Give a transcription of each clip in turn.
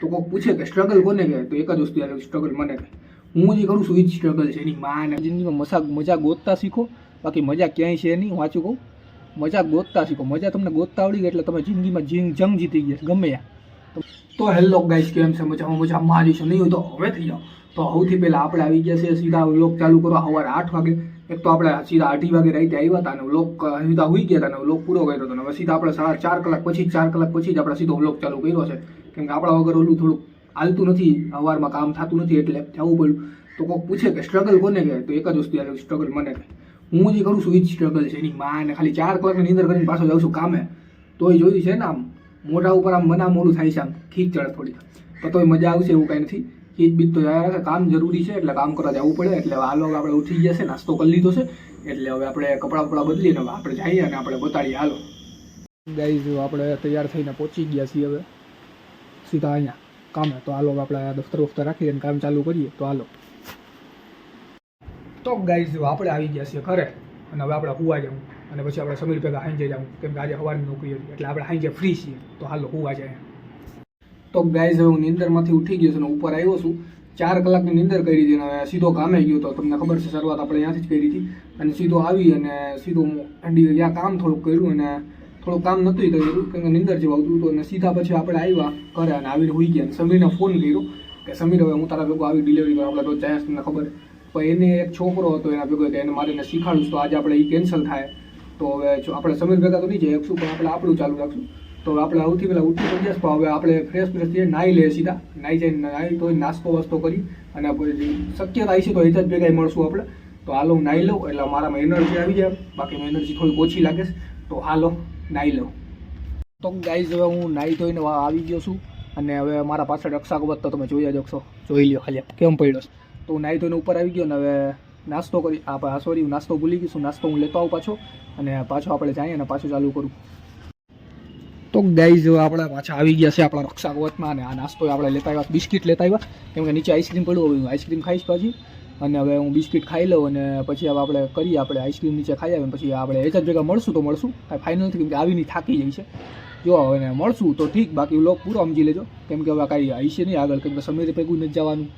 તો કોઈ પૂછે કે સ્ટ્રગલ કોને કહે તો એક જ વસ્તુ યાદ સ્ટ્રગલ મને કહે હું જે કરું છું એ જ સ્ટ્રગલ છે. એની માને. જિંદગીમાં મસા, મજા ગોતતા શીખો. બાકી મજા ક્યાંય છે નહીં વાંચું કહું. મજા ગોતતા શીખો. મજા તમને ગોતતા આવડી ગઈ એટલે તમે જિંદગીમાં જીંગ જંગ જીતી ગયા, ગમે યા તો હેલો ગાઈસ કેમ છે? મજામાં મજામાં. જ છો નહીં હોય તો હવે થઈ જાઓ. તો સૌથી પહેલાં આપણે આવી ગયા છે સીધા વ્લોગ ચાલુ કરો સવારે આઠ વાગે. એક તો આપણે સીધા અઢી વાગે રાતે આવ્યા હતા અને વ્લોગ સીધા હોઈ ગયા હતા અને વ્લોગ પૂરો કર્યો હતો. અને હવે સીધા આપણે સાડા ચાર કલાક પછી, ચાર કલાક પછી જ આપણે સીધો વ્લોગ ચાલુ કર્યો છે. કેમ કે આપણા વગર ઓલું થોડુંક હાલતું નથી અવારમાં કામ થતું નથી એટલે જવું પડ્યું. તો કોઈક પૂછે કે સ્ટ્રગલ કોને કહે તો એક જ વસ્તુ યાર સ્ટ્રગલ મને કહે હું જે કરું છું એ જ સ્ટ્રગલ છે. એની માને ખાલી ચાર કલાકની નીંદર કરીને પાછો જાઉં છું કામે. તોય જોયું છે ને આમ, મોઢા ઉપર આમ મના મોડું થાય છે આમ, ખીચ ચડે થોડી તો તોય મજા આવશે એવું કાંઈ નથી. ખીચ બીજ તો યાર કામ જરૂરી છે એટલે કામ કરવા જવું પડે. એટલે આ લોકો આપણે ઉઠી ગયા છે, નાસ્તો કરી લીધો છે. એટલે હવે આપણે કપડાં બપડા બદલીને આપણે જઈએ અને આપણે બતાડીએ. હાલો. ગાઈઝ, આપણે તૈયાર થઈને પહોંચી ગયા છીએ હવે. સીધા અહીંયા. કામે તો હવે આપણે દફતર વફતર રાખી અને કામ ચાલુ કરીએ, તો હાલો. તો ગાઈઝ આપણે આવી ગયા છીએ ઘરે, અને હવે આપણે હુવા જવું અને પછી આપણે સમીર ભેગા હાંજે જવું કેમ કે આજે સવારની નોકરી હતી, એટલે આપણે હાંજે ફ્રી છીએ. તો હાલો, હુવા જાય. તો ગાઈઝ હું નિંદરમાંથી ઉઠી ગયો છું અને ઉપર આવ્યો છું. ચાર કલાકની નિંદર કરી હતી અને સીધો કામે ગયો તો તમને ખબર છે, શરૂઆત આપણે ત્યાંથી જ કરી હતી. અને સીધો આવી અને સીધો ઠંડી ત્યાં કામ થોડુંક કર્યું અને થોડું કામ નહોતું કર્યું કેમ કે નિંદર જેવું આવતું હતું અને સીધા પછી આપણે આવ્યા ઘરે અને આવીને હોઈ ગયા. સમીરને ફોન કર્યો કે, સમીર, હવે હું તારા ભેગો આવી ડિલિવરી કરવા આપણે તો જાય તમને ખબર? પણ એને એક છોકરો હતો, એના ભેગો કે એને મારે એને શીખાડું તો આજે આપણે એ કેન્સલ થાય. તો હવે આપણે સમીર ભેગા તો નહીં જાય એકશું પણ આપણે આપણું ચાલુ રાખશું. તો આપણે સૌથી પહેલાં ઉઠી પડી જશે હવે આપણે ફ્રેશ ફ્રેશ થઈએ નાહી લઈએ સીધા. નાહી જઈને નાહી તો નાસ્તો વાસ્તો કરી અને શક્યતા છે તો એ જ ભેગા મળશું આપણે. તો હાલો હું નાહી લઉં, એટલે મારામાં એનર્જી આવી જાય. બાકી એનર્જી થોડી ઓછી લાગે તો હાલો. નાહી લઉં. તો ગાઈઝ હવે હું નાહી ધોઈને આવી ગયો છું અને હવે મારા પાછળ રક્ષા કવચ તો તમે જોઈ જ શકશો જોઈ લ્યો ખાલી, કેમ પડ્યો છે? તો હું નાહી ધોઈને ઉપર આવી ગયો ને હવે નાસ્તો કરી આ સોરી હું નાસ્તો ભૂલી ગઈશું નાસ્તો હું લેતો આવું પાછો અને પાછો આપણે જઈએ અને પાછું ચાલુ કરું. તો ગાઈઝ આપણે પાછા આવી ગયા છે આપણા રક્ષા કવચમાં અને આ નાસ્તો આપણે લેતા આવ્યા, બિસ્કિટ લેતા આવ્યા. કેમ નીચે આઈસ્ક્રીમ પડ્યું હું આઈસ્ક્રીમ ખાઈશ પછી. અને હવે હું બિસ્કિટ ખાઈ લઉં અને પછી હવે આપણે કરીએ, આપણે આઈસ્ક્રીમ નીચે ખાઈ આવીને પછી આપણે એક જ જગ્યા મળશું તો મળશું. કાંઈ ફાઇનલ કેમ કે આવીને થાકી જાય છે. જો હવે મળશું તો ઠીક, બાકી લોક પૂરો સમજી લેજો. કેમ કે હવે કાંઈ આવીશે નહીં આગળ કેમ કે સમીરે ભેગું નથી જવાનું.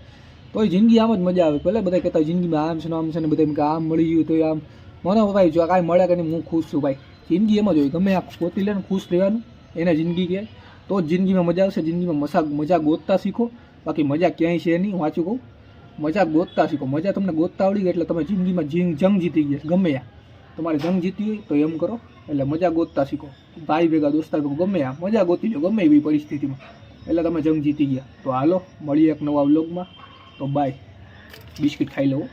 તો જિંદગી આમ જ મજા આવે. પહેલાં બધા કહેતા જિંદગીમાં આમ છે ને આમ છે ને બધા એમ કે આમ મળી ગયું તો આમ. મને ભાઈ જો કાંઈ મળે કે નહીં, હું ખુશ છું ભાઈ. જિંદગી એમ જ હોય. ગમે આ ગોતી લે ખુશ રહેવાનું. એને જિંદગી કહે તો જ જિંદગીમાં મજા આવશે, જિંદગીમાં મસા, મજા ગોતતા શીખો. બાકી મજા ક્યાંય છે નહીં વાંચું કહું. મજા ગોતતા શીખો. મજા તમને ગોતતા આવડી ગઈ એટલે તમે જિંદગીમાં જીંગ જંગ જીતી ગયા. ગમે તમારે જંગ જીતી હોય તો એમ કરો. એટલે મજા ગોતતા શીખો. ભાઈ ભેગા, દોસ્તાર ભેગા, ગમે આ. મજા ગોતી લો ગમે એવી પરિસ્થિતિમાં. એટલે તમે જંગ જીતી ગયા. તો હાલો, મળીએ એક નવા વ્લોગમાં. તો બાય બિસ્કિટ ખાઈ લઉં